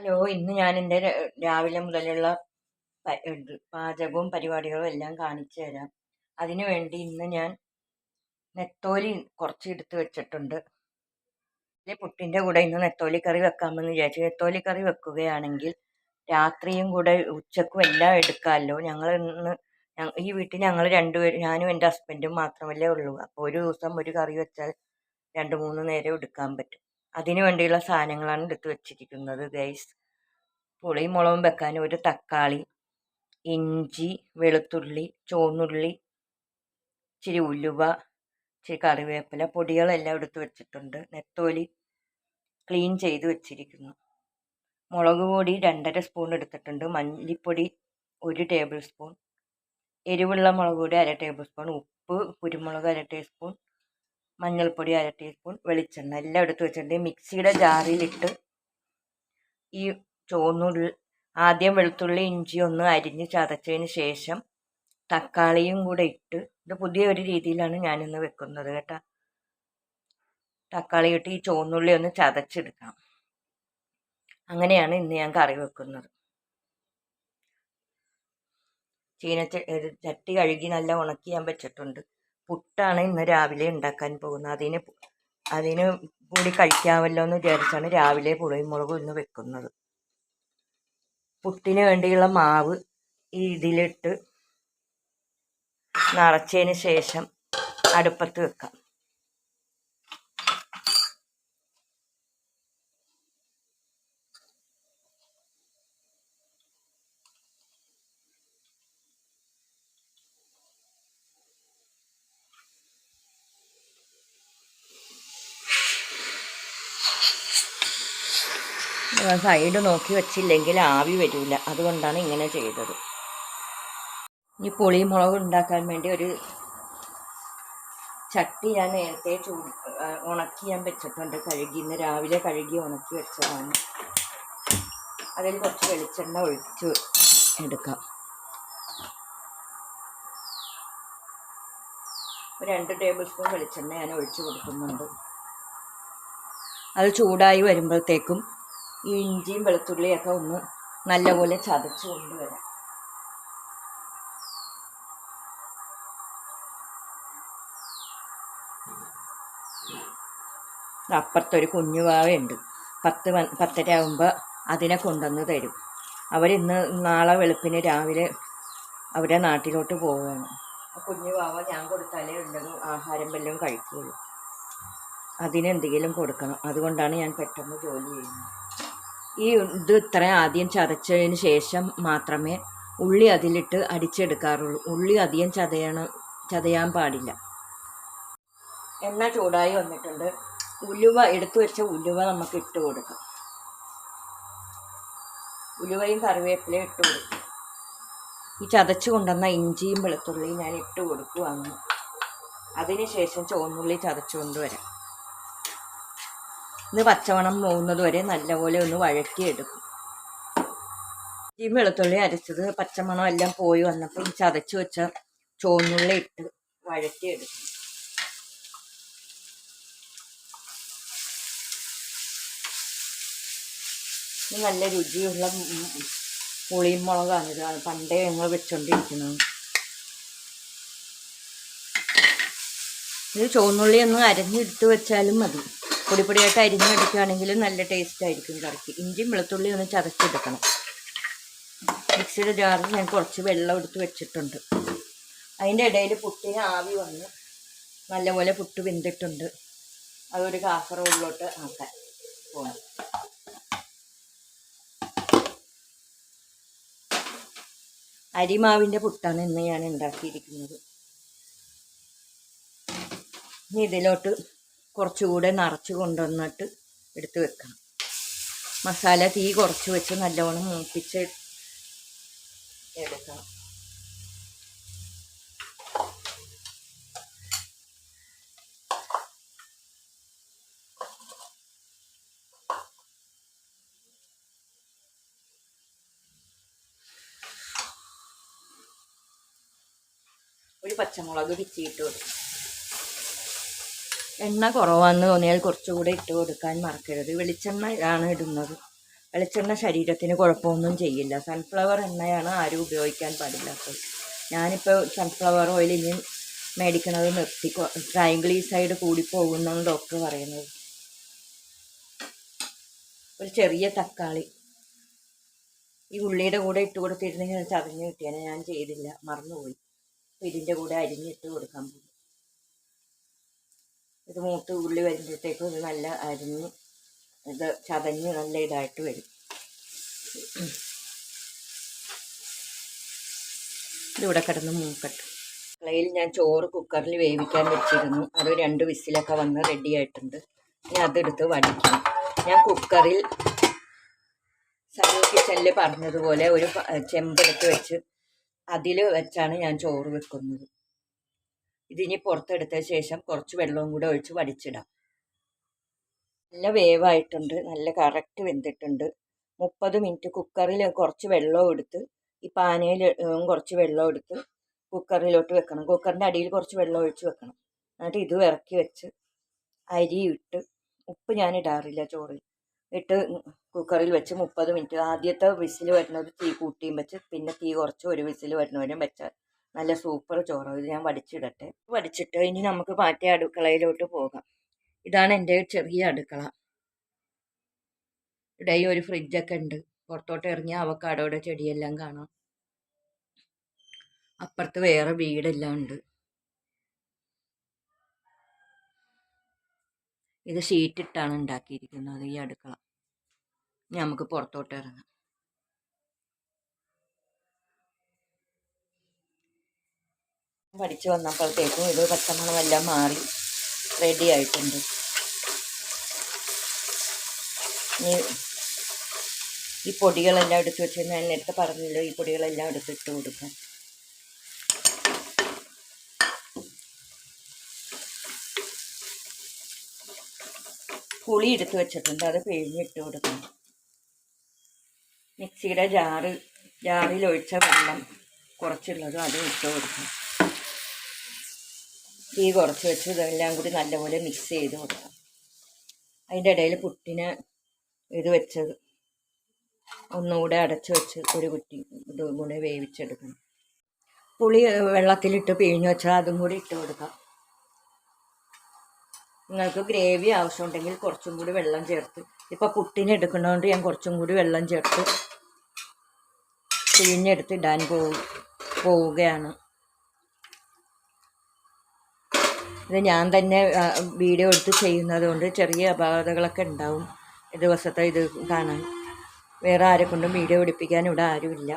Hello ഇന്ന് ഞാൻ എന്റെ രാവിലെ മുതലുള്ള പാചകവും പരിപാടികളും എല്ലാം കാണിച്ചു തരാം. അതിനു വേണ്ടി ഇന്ന് ഞാൻ നെത്തോലി കുറച്ച് എടുത്ത് വെച്ചിട്ടുണ്ട്. ഈ പുട്ടിന്റെ കൂടെ ഇന്ന് നെത്തോലി കറി വെക്കാമെന്ന് വിചാരിച്ചു. നെത്തോലി കറി വെക്കുകയാണെങ്കിൽ രാത്രിയും കൂടെ ഉച്ചക്കും എല്ലാം എടുക്കാമല്ലോ. ഞങ്ങൾ ഇന്ന് ഈ വീട്ടിൽ ഞങ്ങൾ രണ്ടുപേരും ഞാനും എന്റെ ഹസ്ബൻഡും മാത്രമല്ലേ ഉള്ളൂ. അപ്പോൾ ഒരു ദിവസം ഒരു കറി വെച്ചാൽ രണ്ട് മൂന്ന് നേരം എടുക്കാൻ പറ്റും. അതിനു വേണ്ടിയുള്ള സാധനങ്ങളാണ് എടുത്ത് വെച്ചിരിക്കുന്നത് ഗൈസ് പുളിയും മുളകും വെക്കാൻ ഒരു തക്കാളി ഇഞ്ചി വെളുത്തുള്ളി ചുവന്നുള്ളി ഇച്ചിരി ഉലുവ ഇച്ചിരി കറിവേപ്പില പൊടികളെല്ലാം എടുത്ത് വെച്ചിട്ടുണ്ട്. നെത്തോലി ക്ലീൻ ചെയ്ത് വെച്ചിരിക്കുന്നു. മുളക് പൊടി രണ്ടര സ്പൂൺ എടുത്തിട്ടുണ്ട്. മല്ലിപ്പൊടി ഒരു ടേബിൾ സ്പൂൺ എരിവുള്ള മുളക് പൊടി അര ടേബിൾ സ്പൂൺ ഉപ്പ് കുരുമുളക് അര ടീസ്പൂൺ മഞ്ഞൾപ്പൊടി അര ടീസ്പൂൺ വെളിച്ചെണ്ണ എല്ലാം എടുത്ത് വെച്ചിട്ടുണ്ട്. മിക്സിയുടെ ജാറിലിട്ട് ഈ ചുവന്നുള്ളി ആദ്യം വെളുത്തുള്ളി ഇഞ്ചി ഒന്ന് അരിഞ്ഞ് ചതച്ചതിന് ശേഷം തക്കാളിയും കൂടെ ഇട്ട് ഇത് പുതിയ ഒരു രീതിയിലാണ് ഞാനിന്ന് വെക്കുന്നത് കേട്ടോ. തക്കാളി ഇട്ട് ഈ ചുവന്നുള്ളി ഒന്ന് ചതച്ചെടുക്കാം. അങ്ങനെയാണ് ഇന്ന് ഞാൻ കറി വെക്കുന്നത്. ചീനച്ച ചട്ടി കഴുകി നല്ല ഉണക്കി ഞാൻ വെച്ചിട്ടുണ്ട്. പുട്ടാണ് ഇന്ന് രാവിലെ ഉണ്ടാക്കാൻ പോകുന്നത്. അതിന് അതിന് കൂടി കഴിക്കാമല്ലോ എന്ന് വിചാരിച്ചാണ് രാവിലെ പുളിയും മുളകും ഇന്ന് വെക്കുന്നത്. പുട്ടിന് വേണ്ടിയുള്ള മാവ് ഈ ഇതിലിട്ട് നിറച്ചതിന് ശേഷം അടുപ്പത്ത് വെക്കാം. സൈഡ് നോക്കി വെച്ചില്ലെങ്കിൽ ആവി വരില്ല അതുകൊണ്ടാണ് ഇങ്ങനെ ചെയ്തത്. പുളിയും മുളക് ഉണ്ടാക്കാൻ വേണ്ടി ഒരു ചട്ടി ഞാൻ നേരത്തെ ചൂട് ഉണക്കി ഞാൻ വെച്ചിട്ടുണ്ട്. കഴുകി ഇന്ന് രാവിലെ കഴുകി ഉണക്കി വെച്ചതാണ്. അതിൽ കുറച്ച് വെളിച്ചെണ്ണ ഒഴിച്ച് എടുക്കാം. രണ്ട് ടേബിൾ സ്പൂൺ വെളിച്ചെണ്ണ ഞാൻ ഒഴിച്ചു കൊടുക്കുന്നുണ്ട്. അത് ചൂടായി വരുമ്പോഴത്തേക്കും ഈ ഇഞ്ചിയും വെളുത്തുള്ളിയൊക്കെ ഒന്ന് നല്ലപോലെ ചതച്ച് കൊണ്ടുവരാം. അപ്പുറത്തൊരു കുഞ്ഞു വാവയുണ്ട്. പത്ത് പത്തര ആകുമ്പോൾ അതിനെ കൊണ്ടുവന്ന് തരും. അവരിന്ന് നാളെ വെളുപ്പിന് രാവിലെ അവരെ നാട്ടിലോട്ട് പോവുകയാണ്. കുഞ്ഞു വാവ ഞാൻ കൊടുത്താലേ വല്ലതും ആഹാരം വല്ലതും കഴിക്കുകയുള്ളൂ അതിനെന്തെങ്കിലും കൊടുക്കണം. അതുകൊണ്ടാണ് ഞാൻ പെട്ടെന്ന് ജോലി ചെയ്യുന്നത്. ഈ ഇത് ഇത്രയും ആദ്യം ചതച്ചതിന് ശേഷം മാത്രമേ ഉള്ളി അതിലിട്ട് അടിച്ചെടുക്കാറുള്ളൂ. ഉള്ളി അധികം ചതയണം ചതയാൻ പാടില്ല. എണ്ണ ചൂടായി വന്നിട്ടുണ്ട്. ഉലുവ എടുത്തു വെച്ച ഉലുവ നമുക്ക് ഇട്ട് കൊടുക്കാം. ഉലുവയും കറിവേപ്പിലയും ഇട്ട് കൊടുക്കും. ഈ ചതച്ച് കൊണ്ടുവന്ന ഇഞ്ചിയും വെളുത്തുള്ളിയും ഞാൻ ഇട്ട് കൊടുക്കുവാണ്. അതിനുശേഷം ചുവന്നുള്ളി ചതച്ച് കൊണ്ടുവരാം ഇത് പച്ചമണം പോകുന്നത് വരെ നല്ലപോലെ ഒന്ന് വഴറ്റിയെടുക്കും. ഈ വെളുത്തുള്ളി അരച്ചത് പച്ചമണം എല്ലാം പോയി വന്നപ്പോൾ ഈ ചതച്ച് വെച്ച ചോന്നുള്ളി ഇട്ട് വഴറ്റിയെടുക്കും. നല്ല രുചിയുള്ള പുളിയും മുളകാണ് ഇത്. പണ്ടേ ഞങ്ങൾ വെച്ചോണ്ടിരിക്കുന്നത്. ഇത് ചുവന്നുള്ളി ഒന്ന് അരഞ്ഞെടുത്ത് വെച്ചാലും മതി. പൊടി പൊടിയായിട്ട് അരിഞ്ഞെടുക്കുകയാണെങ്കിൽ നല്ല ടേസ്റ്റ് ആയിരിക്കും കറിക്ക്. ഇഞ്ചിയും വെളുത്തുള്ളി ഒന്ന് ചതച്ചെടുക്കണം. മിക്സിയുടെ ജാറിൽ ഞാൻ കുറച്ച് വെള്ളം എടുത്ത് വെച്ചിട്ടുണ്ട്. അതിന്റെ ഇടയിൽ പുട്ടിന് ആവി വന്ന് നല്ലപോലെ പുട്ട് വെന്തിട്ടുണ്ട്. അതൊരു കാസറോളിലോട്ട് ആക്കാൻ പോകണം അരിമാവിന്റെ പുട്ടാണ് ഇന്ന് ഞാൻ ഉണ്ടാക്കിയിരിക്കുന്നത്. ഇനി ഇതിലോട്ട് കുറച്ചുകൂടെ നിറച്ച് കൊണ്ടുവന്നിട്ട് എടുത്ത് വെക്കണം. മസാല തീ കുറച്ച് വെച്ച് നല്ലവണ്ണം മൂപ്പിച്ച് എടുക്കണം. ഒരു പച്ചമുളക് പിച്ചിയിട്ട് കൊടുക്കും. എണ്ണ കുറവാണെന്ന് തോന്നിയാൽ കുറച്ചുകൂടെ ഇട്ട് കൊടുക്കാൻ മറക്കരുത്. വെളിച്ചെണ്ണ ആണ് ഇടുന്നത്. വെളിച്ചെണ്ണ ശരീരത്തിന് കുഴപ്പമൊന്നും ചെയ്യില്ല. സൺഫ്ലവർ എണ്ണയാണ് ആരും ഉപയോഗിക്കാൻ പാടില്ലാത്തത് ഞാനിപ്പോൾ സൺഫ്ലവർ ഓയിൽ ഇനി മേടിക്കുന്നത് നിർത്തി. ട്രൈങ്കിളീസൈഡ് കൂടി പോകുന്നാണ് ഡോക്ടർ പറയുന്നത്. ഒരു ചെറിയ തക്കാളി. ഈ ഉള്ളിയുടെ കൂടെ ഇട്ട് കൊടുത്തിരുന്നെങ്കിൽ ചതഞ്ഞ് കിട്ടിയാൽ ഞാൻ ചെയ്തില്ല. മറന്നുപോയി. ഇതിന്റെ കൂടെ അരിഞ്ഞിട്ട് കൊടുക്കാൻ പോകും ഇത് മൂട്ട് ഉള്ളി വരുമ്പോഴത്തേക്കും ഇത് നല്ല അരിഞ്ഞ് ഇത് ചതഞ്ഞ് നല്ല ഇതായിട്ട് വരും. ഇതിവിടെ കിടന്ന് മൂക്കട്ട്. കളയിൽ ഞാൻ ചോറ് കുക്കറിൽ വേവിക്കാൻ വെച്ചിരുന്നു. അത് രണ്ട് വിസിലൊക്കെ വന്ന് റെഡി ആയിട്ടുണ്ട്. ഇനി അതെടുത്ത് വടിക്കും. ഞാൻ കുക്കറിൽ സലോ കിച്ചണിൽ പറഞ്ഞതുപോലെ ഒരു ചെമ്പെടുത്ത് വെച്ച് അതിൽ വെച്ചാണ് ഞാൻ ചോറ് വെക്കുന്നത്. ഇതിനി പുറത്തെടുത്ത ശേഷം കുറച്ച് വെള്ളവും കൂടെ ഒഴിച്ച് വടിച്ചിടാം. നല്ല വേവായിട്ടുണ്ട്. നല്ല കറക്റ്റ് വെന്തിട്ടുണ്ട്. മുപ്പത് മിനിറ്റ് കുക്കറിൽ കുറച്ച് വെള്ളം എടുത്ത് ഈ പാനയിൽ കുറച്ച് വെള്ളം എടുത്ത് കുക്കറിലോട്ട് വെക്കണം. കുക്കറിന്റെ അടിയിൽ കുറച്ച് വെള്ളം ഒഴിച്ച് വെക്കണം. എന്നിട്ട് ഇത് ഇറക്കി വെച്ച് അരി ഇട്ട് ഉപ്പ് ഞാൻ ഇടാറില്ല ചോറിൽ. ഇട്ട് കുക്കറിൽ വെച്ച് മുപ്പത് മിനിറ്റ് ആദ്യത്തെ വിസിൽ വരുന്നത് തീ കൂട്ടിയും വെച്ച് പിന്നെ തീ കുറച്ച് ഒരു വിസിൽ വരുന്നവരും വെച്ചാൽ നല്ല സൂപ്പർ ചോറ്. ഇത് ഞാൻ വടിച്ചിടട്ടെ. വടിച്ചിട്ട് ഇനി നമുക്ക് മാറ്റി അടുക്കളയിലോട്ട് പോകാം. ഇതാണ് എന്റെ ചെറിയ അടുക്കള. ഇവിടെ ഒരു ഫ്രിഡ്ജൊക്കെ ഉണ്ട്. പുറത്തോട്ട് ഇറങ്ങിയ അവക്കാടോടെ ചെടിയെല്ലാം കാണാം. അപ്പുറത്ത് വേറെ വീടെല്ലാം ഉണ്ട്. ഇത് ഷീറ്റിട്ടാണ് ഉണ്ടാക്കിയിരിക്കുന്നത് ഈ അടുക്കള. നമുക്ക് പുറത്തോട്ട് ഇറങ്ങാം. പഠിച്ചു വന്നപ്പോഴത്തേക്കും ഇത് പച്ചമണമെല്ലാം മാറി റെഡി ആയിട്ടുണ്ട്. ഇനി ഈ പൊടികളെല്ലാം എടുത്ത് വെച്ച് ഞാൻ നേരത്തെ പറഞ്ഞല്ലോ ഈ പൊടികളെല്ലാം എടുത്തിട്ട് കൊടുക്കാം. പുളി എടുത്ത് വെച്ചിട്ടുണ്ട് അത് പിഴിഞ്ഞിട്ട് കൊടുക്കണം മിക്സിയുടെ ജാറ് ജാറിൽ ഒഴിച്ച വെള്ളം കുറച്ചുള്ളത് അത് ഇട്ട് കൊടുക്കണം തീ കുറച്ച് വെച്ച് ഇതെല്ലാം കൂടി നല്ലപോലെ മിക്സ് ചെയ്ത് കൊടുക്കാം. അതിന്റെ ഇടയിൽ പുട്ടിന് ഇത് വെച്ചത് ഒന്നുകൂടെ അടച്ച് വെച്ച് ഒരു കുറ്റി ഇത് കൂടെ വേവിച്ചെടുക്കണം. പുളി വെള്ളത്തിലിട്ട് പിഴിഞ്ഞ് വെച്ചാൽ അതും കൂടി ഇട്ട് കൊടുക്കാം. നിങ്ങൾക്ക് ഗ്രേവി ആവശ്യമുണ്ടെങ്കിൽ കുറച്ചും കൂടി വെള്ളം ചേർത്ത് ഇപ്പോൾ പുട്ടിന് എടുക്കുന്നതുകൊണ്ട് ഞാൻ കുറച്ചും കൂടി വെള്ളം ചേർത്ത് പിഴിഞ്ഞെടുത്ത് ഇടാൻ പോവുകയാണ്. ഇത് ഞാൻ തന്നെ വീഡിയോ എടുത്ത് ചെയ്യുന്നത് കൊണ്ട് ചെറിയ അപാകതകളൊക്കെ ഉണ്ടാവും ദിവസത്തെ ഇത് കാണാൻ. വേറെ ആരെ കൊണ്ടും വീഡിയോ പിടിപ്പിക്കാൻ ഇവിടെ ആരുമില്ല.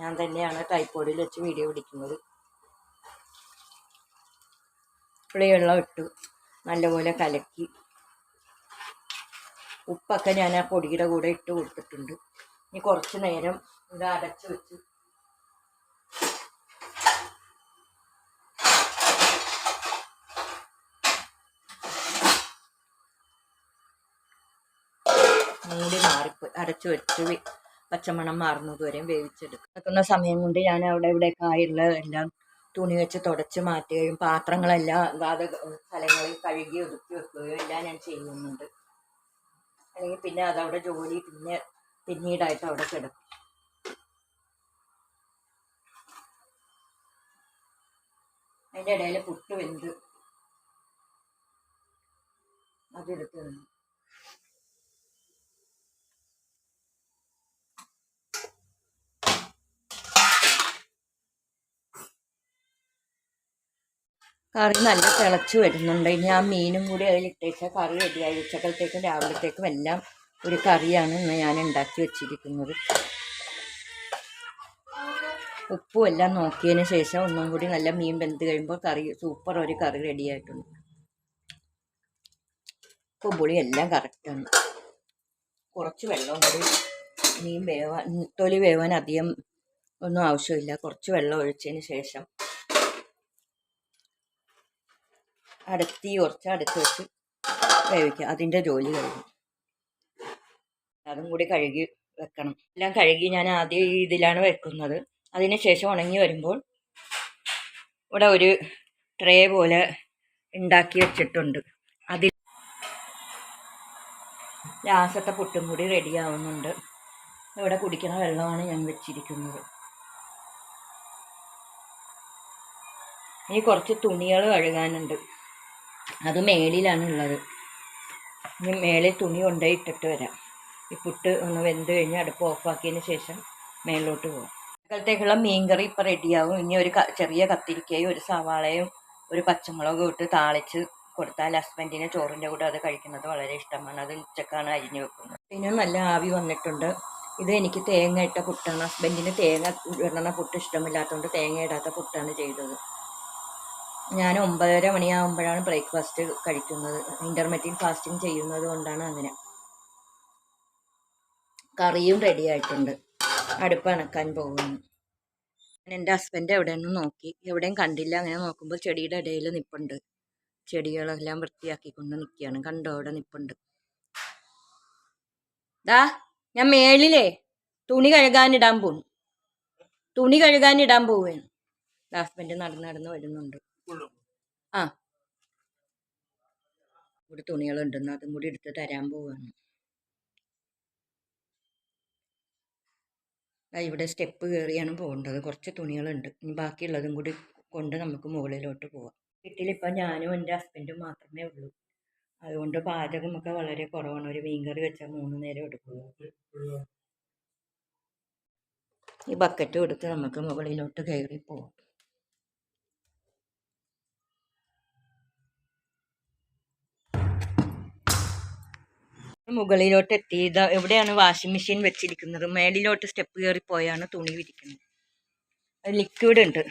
ഞാൻ തന്നെയാണ് ടൈപ്പോഡിൽ വെച്ച് വീഡിയോ പിടിക്കുന്നത്. പുളിവെള്ളം ഇട്ടു. നല്ലപോലെ കലക്കി. ഉപ്പൊക്കെ ഞാൻ ആ പൊടിയുടെ കൂടെ ഇട്ട് കൊടുത്തിട്ടുണ്ട്. ഇനി കുറച്ച് നേരം ഇത് അടച്ചു വെച്ച് മൂടി മാറിപ്പോയി അരച്ചു വെച്ച് പച്ചമണം മാറുന്നത് വരെയും വേവിച്ചെടുക്കും. വെക്കുന്ന സമയം കൊണ്ട് ഞാൻ അവിടെ ഇവിടെയൊക്കെ ആയുള്ള എല്ലാം തുണി വെച്ച് തുടച്ച് മാറ്റുകയും പാത്രങ്ങളെല്ലാം അതാത് സ്ഥലങ്ങളിൽ കഴുകി ഒതുക്കി വെക്കുകയും എല്ലാം ഞാൻ ചെയ്യുന്നുണ്ട്. അല്ലെങ്കിൽ പിന്നെ അതവിടെ ജോലി പിന്നെ പിന്നീടായിട്ട് അവിടെ കിടക്കും. അതിന്റെ ഇടയിൽ പുട്ട് വെന്ത് അതെടുത്ത് കറി നല്ല തിളച്ച് വരുന്നുണ്ട്. ഇനി ആ മീനും കൂടി അതിലിട്ടേച്ച കറി റെഡിയായി ഉച്ചക്കലത്തേക്കും രാവിലത്തേക്കും എല്ലാം ഒരു കറിയാണ് ഇന്ന് ഞാൻ ഉണ്ടാക്കി വെച്ചിരിക്കുന്നത്. ഉപ്പും എല്ലാം നോക്കിയതിന് ശേഷം ഒന്നും കൂടി നല്ല മീൻ വെന്ത് കഴിയുമ്പോൾ കറി സൂപ്പർ ഒരു കറി റെഡിയായിട്ടുണ്ട് ഉപ്പും പുളി എല്ലാം കറക്റ്റാണ് കുറച്ച് വെള്ളം കൂടി മീൻ വേവാൻ തൊലി വേവാൻ അധികം ഒന്നും ആവശ്യമില്ല. കുറച്ച് വെള്ളം ഒഴിച്ചതിന് ശേഷം അടുത്തി കുറച്ച് അടുത്ത് വെച്ച് വേവിക്കുക. അതിന്റെ ജോലി കഴിഞ്ഞു. അതും കൂടി കഴുകി വെക്കണം. എല്ലാം കഴുകി ഞാൻ ആദ്യം ഇതിലാണ് വെക്കുന്നത്. അതിന് ശേഷം ഉണങ്ങി വരുമ്പോൾ ഇവിടെ ഒരു ട്രേ പോലെ ഉണ്ടാക്കി വെച്ചിട്ടുണ്ട്. അതിൽ ലാസ്റ്റത്തെ പുട്ടും കൂടി റെഡി ആവുന്നുണ്ട്. ഇവിടെ കുടിക്കുന്ന വെള്ളമാണ് ഞാൻ വെച്ചിരിക്കുന്നത്. ഇനി കുറച്ച് തുണികൾ കഴുകാനുണ്ട്. അത് മേളിലാണ് ഉള്ളത് ഇനി മേളിൽ തുണി കൊണ്ടുപോയി ഇട്ടിട്ട് വരാം. ഈ പുട്ട് ഒന്ന് വെന്ത് കഴിഞ്ഞ് അടുപ്പ് ഓഫാക്കിയതിന് ശേഷം മേളിലോട്ട് പോകാം ഇപ്പോഴത്തേക്കുള്ള മീൻകറി ഇപ്പം റെഡിയാവും. ഇനി ഒരു ചെറിയ കത്തിരിക്കയും ഒരു സവാളയും ഒരു പച്ചമുളകും ഇട്ട് താളിച്ച് കൊടുത്താൽ ഹസ്ബൻഡിന് ചോറിന്റെ കൂടെ അത് കഴിക്കുന്നത് വളരെ ഇഷ്ടമാണ്. അത് ഉച്ചക്കാണ് അരിഞ്ഞു വെക്കുന്നത്. പിന്നെ നല്ല ആവി വന്നിട്ടുണ്ട്. ഇത് എനിക്ക് തേങ്ങ ഇട്ട പുട്ടാണ്. ഹസ്ബൻഡിന് തേങ്ങ ഇടുന്ന പുട്ട് ഇഷ്ടമില്ലാത്തതുകൊണ്ട് തേങ്ങ ഇടാത്ത പുട്ടാണ് ചെയ്തത്. ഞാൻ ഒമ്പതര മണിയാകുമ്പോഴാണ് ബ്രേക്ക്ഫാസ്റ്റ് കഴിക്കുന്നത്. ഇന്റർമീഡിയറ്റ് ഫാസ്റ്റിംഗ് ചെയ്യുന്നത് കൊണ്ടാണ് അങ്ങനെ. കറിയും റെഡി ആയിട്ടുണ്ട്. അടുപ്പ് അണക്കാൻ പോകുന്നു. ഞാൻ എന്റെ ഹസ്ബൻഡ് എവിടെയെന്ന് നോക്കി. എവിടെയും കണ്ടില്ല. അങ്ങനെ നോക്കുമ്പോൾ ചെടിയുടെ ഇടയിൽ നിപ്പുണ്ട്. ചെടികളെല്ലാം വൃത്തിയാക്കിക്കൊണ്ട് നിൽക്കുകയാണ് കണ്ടോ? അവിടെ നിപ്പുണ്ട്. ദാ ഞാൻ മേളിലേ തുണി കഴുകാനിടാൻ പോകും തുണി കഴുകാനിടാൻ പോവുകയാണ്. ഹസ്ബൻഡ് നടന്ന് നടന്ന് വരുന്നുണ്ട്. ആ. ഇവിടെ തുണികളുണ്ടെന്ന് അതും കൂടി എടുത്ത് തരാൻ പോവാണ്. ഇവിടെ സ്റ്റെപ്പ് കയറിയാണ് പോകേണ്ടത്. കുറച്ച് തുണികളുണ്ട്. ഇനി ബാക്കിയുള്ളതും കൂടി കൊണ്ട് നമുക്ക് മുകളിലോട്ട് പോവാം. വീട്ടിലിപ്പോൾ ഞാനും എന്റെ ഹസ്ബൻഡും മാത്രമേ ഉള്ളൂ. അതുകൊണ്ട് പാചകമൊക്കെ വളരെ കുറവാണ്. ഒരു മീൻകറി വെച്ചാൽ മൂന്ന് നേരം എടുക്കുള്ളൂ. ഈ ബക്കറ്റ് എടുത്ത് നമുക്ക് മുകളിലോട്ട് കയറി പോവാം. മുകളിലോട്ട് എത്തി ഇത് എവിടെയാണ് വാഷിംഗ് മെഷീൻ വെച്ചിരിക്കുന്നത്? മേളിലോട്ട് സ്റ്റെപ്പ് കയറി പോയാണ് തുണി വിരിക്കുന്നത്. ലിക്വിഡ് ഉണ്ട്.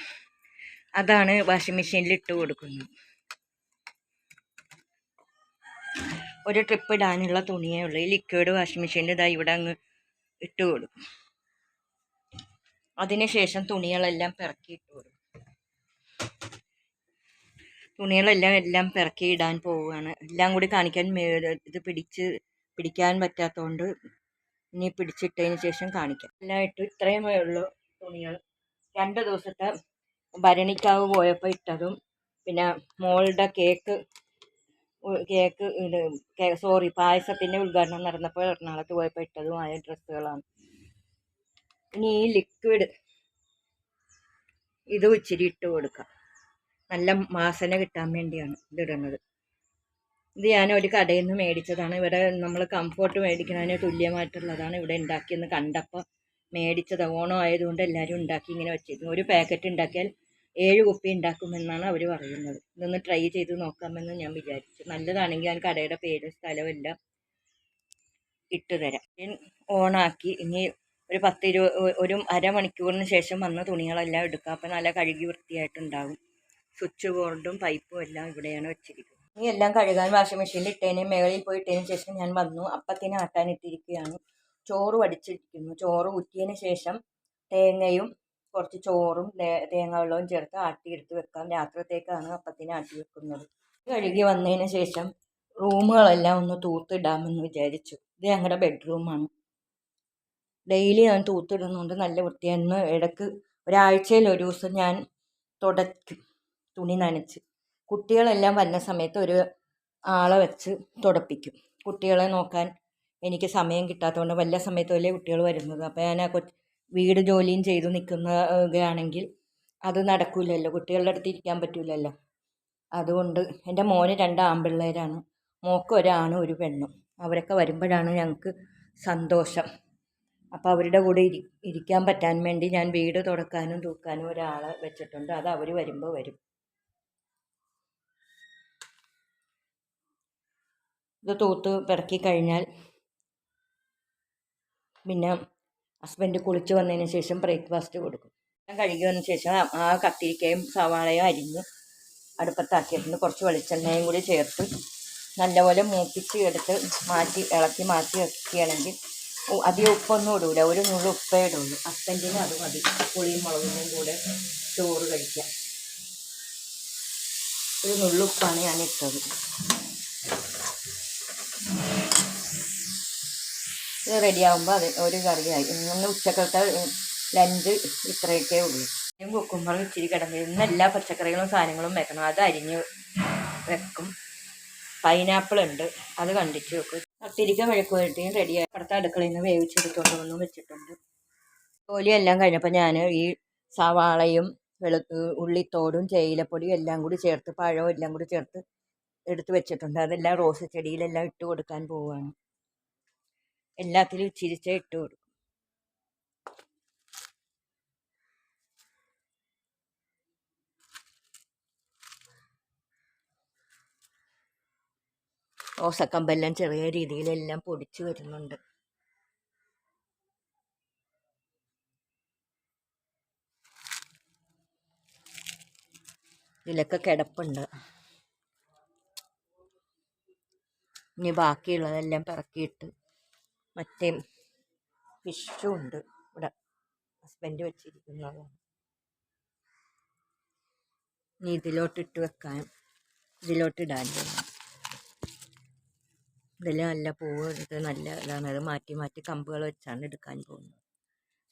അതാണ് വാഷിംഗ് മെഷീനിൽ ഇട്ട് കൊടുക്കുന്നത്. ഒരു ട്രിപ്പ് ഇടാനുള്ള തുണിയേ ഉള്ളൂ. ഈ ലിക്വിഡ് വാഷിംഗ് മെഷീനിൽ ഇതാ ഇവിടെ അങ്ങ് ഇട്ട് കൊടുക്കും. അതിനുശേഷം തുണികളെല്ലാം പിറക്കി ഇട്ട് കൊടുക്കും. തുണികളെല്ലാം എല്ലാം പിറക്കി ഇടാൻ പോവുകയാണ്. എല്ലാം കൂടി കാണിക്കാൻ ഇത് പിടിച്ച് പിടിക്കാൻ പറ്റാത്തതുകൊണ്ട് ഇനി പിടിച്ചിട്ടതിന് ശേഷം കാണിക്കാം. എല്ലായിട്ടും ഇത്രയുമേ ഉള്ളൂ തുണികൾ രണ്ട് ദിവസത്തെ ഭരണിക്കാവ് പോയപ്പോൾ ഇട്ടതും പിന്നെ മോളുടെ കേക്ക് കേക്ക് ഇത് സോറി പായസത്തിന്റെ ഉദ്ഘാടനം നടന്നപ്പോൾ എറണാകുളത്ത് പോയപ്പോൾ ഇട്ടതുമായ ഡ്രസ്സുകളാണ്. ഇനി ഈ ലിക്വിഡ് ഇതും ഇച്ചിരി ഇട്ട് കൊടുക്കാം. നല്ല വാസന കിട്ടാൻ വേണ്ടിയാണ് ഇതിടുന്നത്. ഇത് ഞാൻ ഒരു കടയിൽ നിന്ന് മേടിച്ചതാണ്. ഇവിടെ നമ്മൾ കംഫോർട്ട് മേടിക്കുന്നതിന് തുല്യമായിട്ടുള്ളതാണ് ഇവിടെ ഉണ്ടാക്കിയെന്ന് കണ്ടപ്പോൾ മേടിച്ചത്. ഓണം ആയതുകൊണ്ട് എല്ലാവരും ഉണ്ടാക്കി ഇങ്ങനെ വെച്ചിരുന്നു. ഒരു പാക്കറ്റ് ഉണ്ടാക്കിയാൽ ഏഴ് കുപ്പി ഉണ്ടാക്കുമെന്നാണ് അവർ പറയുന്നത്. ഇതൊന്ന് ട്രൈ ചെയ്ത് നോക്കാമെന്ന് ഞാൻ വിചാരിച്ചു. നല്ലതാണെങ്കിൽ ഞാൻ കടയുടെ പേര് സ്ഥലമെല്ലാം ഇട്ട് തരാം. ഓണാക്കി ഇനി ഒരു പത്ത് ഇരുപത് ഒരു അരമണിക്കൂറിന് ശേഷം വന്ന തുണികളെല്ലാം എടുക്കാം. അപ്പോൾ നല്ല കഴുകി വൃത്തിയായിട്ടുണ്ടാകും സ്വിച്ച് ബോർഡും പൈപ്പും എല്ലാം ഇവിടെയാണ് വെച്ചിരിക്കുന്നത്. ഇനി എല്ലാം കഴുകാൻ വാഷിംഗ് മെഷീനിൽ ഇട്ടതിന് മേളിൽ പോയി ഇട്ടതിന് ശേഷം ഞാൻ വന്നു. അപ്പത്തിന് ആട്ടാനിട്ടിരിക്കുകയാണ് ചോറ് വടിച്ചിരിക്കുന്നു. ചോറ് ഊറ്റിയതിന് ശേഷം തേങ്ങയും കുറച്ച് ചോറും തേങ്ങ വെള്ളവും ചേർത്ത് ആട്ടിയെടുത്ത് വെക്കാം. രാത്രിത്തേക്കാണ് അപ്പത്തിന് ആട്ടി വെക്കുന്നത്. കഴുകി വന്നതിന് ശേഷം റൂമുകളെല്ലാം ഒന്ന് തൂത്തിടാമെന്ന് വിചാരിച്ചു. ഇത് ഞങ്ങളുടെ ബെഡ്റൂമാണ്. ഡെയിലി ഞാൻ തൂത്തിടുന്നുണ്ട്. നല്ല വൃത്തിയായിരുന്നു ഇടയ്ക്ക് ഒരാഴ്ചയിൽ ഒരു ദിവസം ഞാൻ തുടയ്ക്കും. തുണി നനച്ച്. കുട്ടികളെല്ലാം വരുന്ന സമയത്ത് ഒരു ആളെ വെച്ച് തുടപ്പിക്കും. കുട്ടികളെ നോക്കാൻ എനിക്ക് സമയം കിട്ടാത്തതുകൊണ്ട് വല്ല സമയത്തുമല്ലേ കുട്ടികൾ വരുന്നത്. അപ്പോൾ ഞാൻ ആ വീട് ജോലിയും ചെയ്ത് നിൽക്കുന്നതാണെങ്കിൽ അത് നടക്കില്ലല്ലോ കുട്ടികളുടെ അടുത്ത് ഇരിക്കാൻ പറ്റില്ലല്ലോ അതുകൊണ്ട് എന്റെ മോന് രണ്ട് ആൺപിള്ളേരാണ് മോക്ക് ഒരാണും ഒരു പെണ്ണും. അവരൊക്കെ വരുമ്പോഴാണ് ഞങ്ങൾക്ക് സന്തോഷം. അപ്പോൾ അവരുടെ കൂടെ ഇരി ഇരിക്കാൻ പറ്റാൻ വേണ്ടി ഞാൻ വീട് തുടക്കാനും തൂക്കാനും ഒരാളെ വെച്ചിട്ടുണ്ട്. അത് അവർ വരുമ്പോൾ വരും. ഇത് തൂത്ത് പിറക്കി കഴിഞ്ഞാൽ പിന്നെ ഹസ്ബൻഡ് കുളിച്ച് വന്നതിന് ശേഷം ബ്രേക്ക്ഫാസ്റ്റ് കൊടുക്കും. ഞാൻ കഴുകി വന്ന ശേഷം ആ- കത്തിരിക്കയും സവാളയും അരിഞ്ഞ് അടുപ്പത്താക്കിയിട്ടുണ്ട്. കുറച്ച് വെളിച്ചെണ്ണയും കൂടി ചേർത്ത് നല്ലപോലെ മൂപ്പിച്ച് എടുത്ത് മാറ്റി ഇളക്കി മാറ്റി വെക്കുകയാണെങ്കിൽ അധികം ഉപ്പൊന്നും ഇടൂല. ഒരു നുള്ളു ഉപ്പേ ഇടുള്ളൂ. ഹസ്ബൻഡിന് അത് മതി. പുളിയും മുളകിനും കൂടെ ചോറ് കഴിക്കാം ഒരു നുള്ളുപ്പാണ് ഞാൻ ഇട്ടത്. ഇത് റെഡിയാകുമ്പോൾ അത് ഒരു കറിയായി. ഇന്ന് ഉച്ചക്കത്തെ ലഞ്ച് ഇത്രയൊക്കെ ഉള്ളൂ. കുക്കുമ്പറും ഇച്ചിരി കിടന്നു ഇന്ന് എല്ലാ പച്ചക്കറികളും സാധനങ്ങളും വെക്കണം. അത് അരിഞ്ഞ് വെക്കും. പൈനാപ്പിൾ ഉണ്ട്. അത് കണ്ടിച്ച് വെക്കും. കത്തിരിക്ക മെഴുക്ക് വരട്ടിയും റെഡിയായി അപ്പുറത്തെ അടുക്കളയിൽ നിന്ന് വേവിച്ചെടുത്തോണ്ട് വന്ന് വെച്ചിട്ടുണ്ട്. ജോലിയെല്ലാം കഴിഞ്ഞപ്പോൾ ഞാൻ ഈ സവാളയും വെളു ഉള്ളിത്തോടും തേയിലപ്പൊടിയും എല്ലാം കൂടി ചേർത്ത് പഴവും എല്ലാം കൂടി ചേർത്ത് എടുത്ത് വെച്ചിട്ടുണ്ട്. അതെല്ലാം റോസ് ചെടിയിലെല്ലാം ഇട്ട് കൊടുക്കാൻ പോവുകയാണ് എല്ലാത്തിലും ഇച്ചിരിച്ചേ ഇട്ട് കൊടുക്കും. ഓസക്കമ്പെല്ലാം ചെറിയ രീതിയിലെല്ലാം പൊടിച്ചു വരുന്നുണ്ട്. ഇതിലൊക്കെ കിടപ്പുണ്ട്. ഇനി ബാക്കിയുള്ളതെല്ലാം പിറക്കിയിട്ട് മറ്റേ ഫിഷും ഉണ്ട് ഇവിടെ ഹസ്ബൻഡ് വെച്ചിരിക്കുന്നതാണ് ഇനി ഇതിലോട്ട് ഇട്ട് വെക്കാൻ ഇതിലോട്ട് ഇടാൻ ഇതിൽ നല്ല പൂവ് എടുത്ത് നല്ല ഇതാണ്. അത് മാറ്റി മാറ്റി കമ്പുകൾ വെച്ചാണ് എടുക്കാൻ പോകുന്നത്.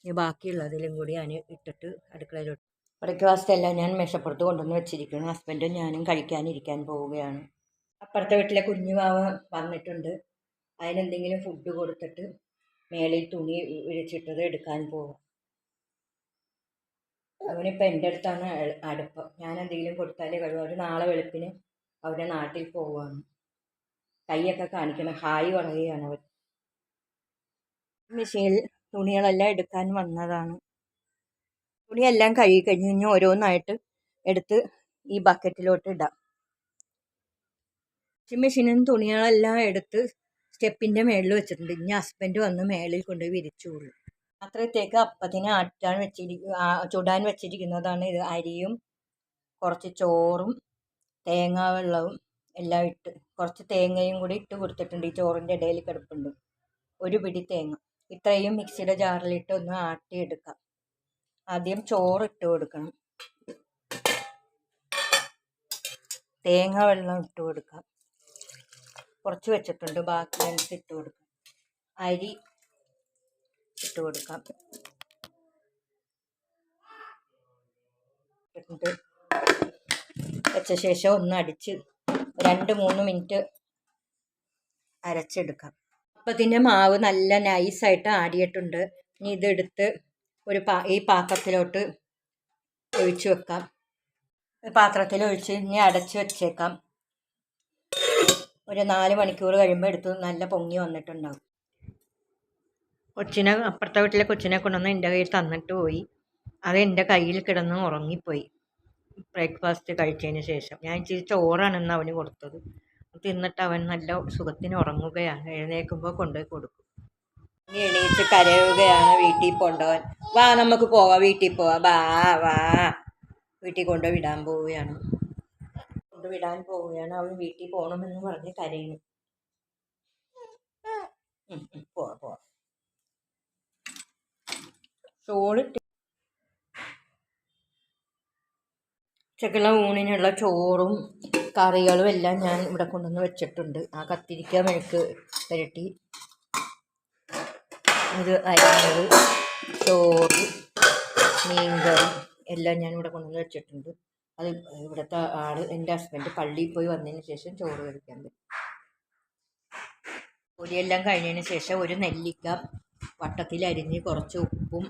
ഇനി ബാക്കിയുള്ളതിലും കൂടി ഞാൻ ഇട്ടിട്ട് അടുക്കളയിലോട്ട് ബ്രേക്ക്ഫാസ്റ്റ് എല്ലാം ഞാൻ മേശപ്പുറത്ത് കൊണ്ടുവന്ന് വെച്ചിരിക്കുന്നു. ഹസ്ബൻഡും ഞാനും കഴിക്കാനിരിക്കാൻ പോവുകയാണ്. അപ്പുറത്തെ വീട്ടിലെ കുഞ്ഞു മാവ് വന്നിട്ടുണ്ട്. അതിനെന്തെങ്കിലും ഫുഡ് കൊടുത്തിട്ട് മേളിൽ തുണി വിരിച്ചിട്ടത് എടുക്കാൻ പോകും അവനിപ്പോൾ എന്റെ അടുത്താണ് അടുപ്പം. ഞാൻ എന്തെങ്കിലും കൊടുത്താലേ കഴിവ്. അവർ നാളെ വെളുപ്പിന് അവരുടെ നാട്ടിൽ പോവുകയാണ് കൈയൊക്കെ കാണിക്കണം ഹായ് പറയുകയാണ് അവർ മെഷീനിൽ തുണികളെല്ലാം എടുക്കാൻ വന്നതാണ്. തുണിയെല്ലാം കഴുകി കഴിഞ്ഞ് കഴിഞ്ഞ് ഓരോന്നായിട്ട് എടുത്ത് ഈ ബക്കറ്റിലോട്ട് ഇടാം. മെഷീനിൽ നിന്ന് തുണികളെല്ലാം എടുത്ത് സ്റ്റെപ്പിന്റെ മേളിൽ വെച്ചിട്ടുണ്ട്. ഇനി ഹസ്ബൻഡ് വന്ന് മേളിൽ കൊണ്ടുപോയി വിരിച്ചുള്ളൂ അത്രത്തേക്ക് അപ്പത്തിന് ആട്ടാൻ വെച്ചിരിക്കുക ചുടാൻ വെച്ചിരിക്കുന്നതാണ് ഇത്. അരിയും കുറച്ച് ചോറും തേങ്ങാ വെള്ളവും എല്ലാം ഇട്ട് കുറച്ച് തേങ്ങയും കൂടി ഇട്ട് കൊടുത്തിട്ടുണ്ട്. ഈ ചോറിന്റെ ഇടയിൽ കിടപ്പുണ്ട്. ഒരു പിടി തേങ്ങ. ഇത്രയും മിക്സിയുടെ ജാറിലിട്ട് ഒന്ന് ആട്ടിയെടുക്കാം. ആദ്യം ചോറ് ഇട്ട് കൊടുക്കണം. തേങ്ങ വെള്ളം ഇട്ട് കൊടുക്കാം. കുറച്ച് വെച്ചിട്ടുണ്ട്. ബാക്കി അതിനകത്ത് ഇട്ട് കൊടുക്കാം. അരി ഇട്ട് കൊടുക്കാം. ഇട്ടിട്ട് വെച്ച ശേഷം ഒന്ന് അടിച്ച് രണ്ട് മൂന്ന് മിനിറ്റ് അരച്ചെടുക്കാം. അപ്പം ഇതിന്റെ മാവ് നല്ല നൈസായിട്ട് ആടിയിട്ടുണ്ട്. ഇനി ഇതെടുത്ത് ഒരു പാ ഈ പാത്രത്തിലോട്ട് ഒഴിച്ച് വെക്കാം. പാത്രത്തിൽ ഒഴിച്ച് ഇനി അടച്ച് വെച്ചേക്കാം. ഒരു നാല് മണിക്കൂർ കഴിയുമ്പോൾ എടുത്ത് നല്ല പൊങ്ങി വന്നിട്ടുണ്ടാവും. കൊച്ചിനെ അപ്പുറത്തെ വീട്ടിലെ കൊച്ചിനെ കൊണ്ടുവന്ന് എന്റെ കയ്യിൽ തന്നിട്ട് പോയി. അത് എന്റെ കയ്യിൽ കിടന്ന് ഉറങ്ങിപ്പോയി. ബ്രേക്ക്ഫാസ്റ്റ് കഴിച്ചതിന് ശേഷം. ഞാൻ ഇച്ചിരി ചോറാണ് ഇന്ന് അവന് കൊടുത്തത്. തിന്നിട്ട് അവൻ നല്ല സുഖത്തിന് ഉറങ്ങുകയാണ്. എഴുന്നേൽക്കുമ്പോൾ കൊണ്ടുപോയി കൊടുക്കും. എണീച്ച് കരയുകയാണ് വീട്ടിൽ കൊണ്ടുപോകാൻ. വാ നമുക്ക് പോവാം. വീട്ടിൽ പോവാം. വാ വാ. വീട്ടിൽ കൊണ്ടുപോയി വിടാൻ പോവുകയാണ്. കൊണ്ടുവിടാൻ പോവുകയാണ്. അവൻ വീട്ടിൽ പോകണമെന്ന് പറഞ്ഞ് കരയുന്നു. ചോറിട്ട് ഉച്ചക്കുള്ള ഊണിനുള്ള ചോറും കറികളും എല്ലാം ഞാൻ ഇവിടെ കൊണ്ടുവന്ന് വെച്ചിട്ടുണ്ട്. ആ കത്തിരിക്ക മെഴുക്ക് പുരട്ടി. ഇത് അരിഞ്ഞത് ചോറ് മീൻകറി എല്ലാം ഞാൻ ഇവിടെ കൊണ്ടുവന്ന് വെച്ചിട്ടുണ്ട്. അത് ഇവിടുത്തെ ആൾ എന്റെ ഹസ്ബൻഡ് പള്ളിയിൽ പോയി വന്നതിന് ശേഷം ചോറ് കഴിക്കാൻ പറ്റും. പൊടിയെല്ലാം കഴിഞ്ഞതിന് ശേഷം ഒരു നെല്ലിക്ക വട്ടത്തിൽ അരിഞ്ഞ് കുറച്ച് ഉപ്പും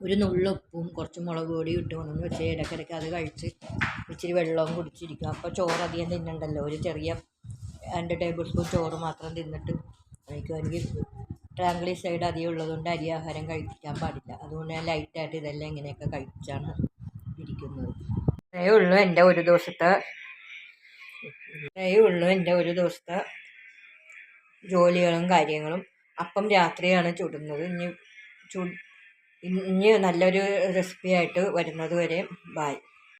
ഒരു നുള്ളുപ്പും കുറച്ച് മുളക് പൊടി ഇട്ട് കൊണ്ടുവന്ന് വെച്ച് ഇടയ്ക്കിടയ്ക്ക് അത് കഴിച്ച് ഇച്ചിരി വെള്ളവും കുടിച്ചിരിക്കും അപ്പോൾ ചോറ് അധികം തിന്നണ്ടല്ലോ. ഒരു ചെറിയ രണ്ട് ടേബിൾ സ്പൂൺ ചോറ് മാത്രം തിന്നിട്ട് കഴിക്കുവാണെങ്കിൽ ട്രാങ്ക്ലിസൈഡ് അധികം ഉള്ളതുകൊണ്ട് അരി ആഹാരം കഴിക്കാൻ പാടില്ല. അതുകൊണ്ട് ഞാൻ ലൈറ്റായിട്ട് ഇതെല്ലാം ഇങ്ങനെയൊക്കെ കഴിച്ചാണ് ഇരിക്കുന്നത്. ഇത്രയേ ഉള്ളൂ എന്റെ ഒരു ദിവസത്തെ. ഇത്രയേ ഉള്ളൂ എന്റെ ഒരു ദിവസത്തെ ജോലികളും കാര്യങ്ങളും. അപ്പം രാത്രിയാണ് ചുടുന്നത്. ഇനി ചു ഇനി നല്ലൊരു റെസിപ്പി ആയിട്ട് വരുന്നത് വരെ. ബായ്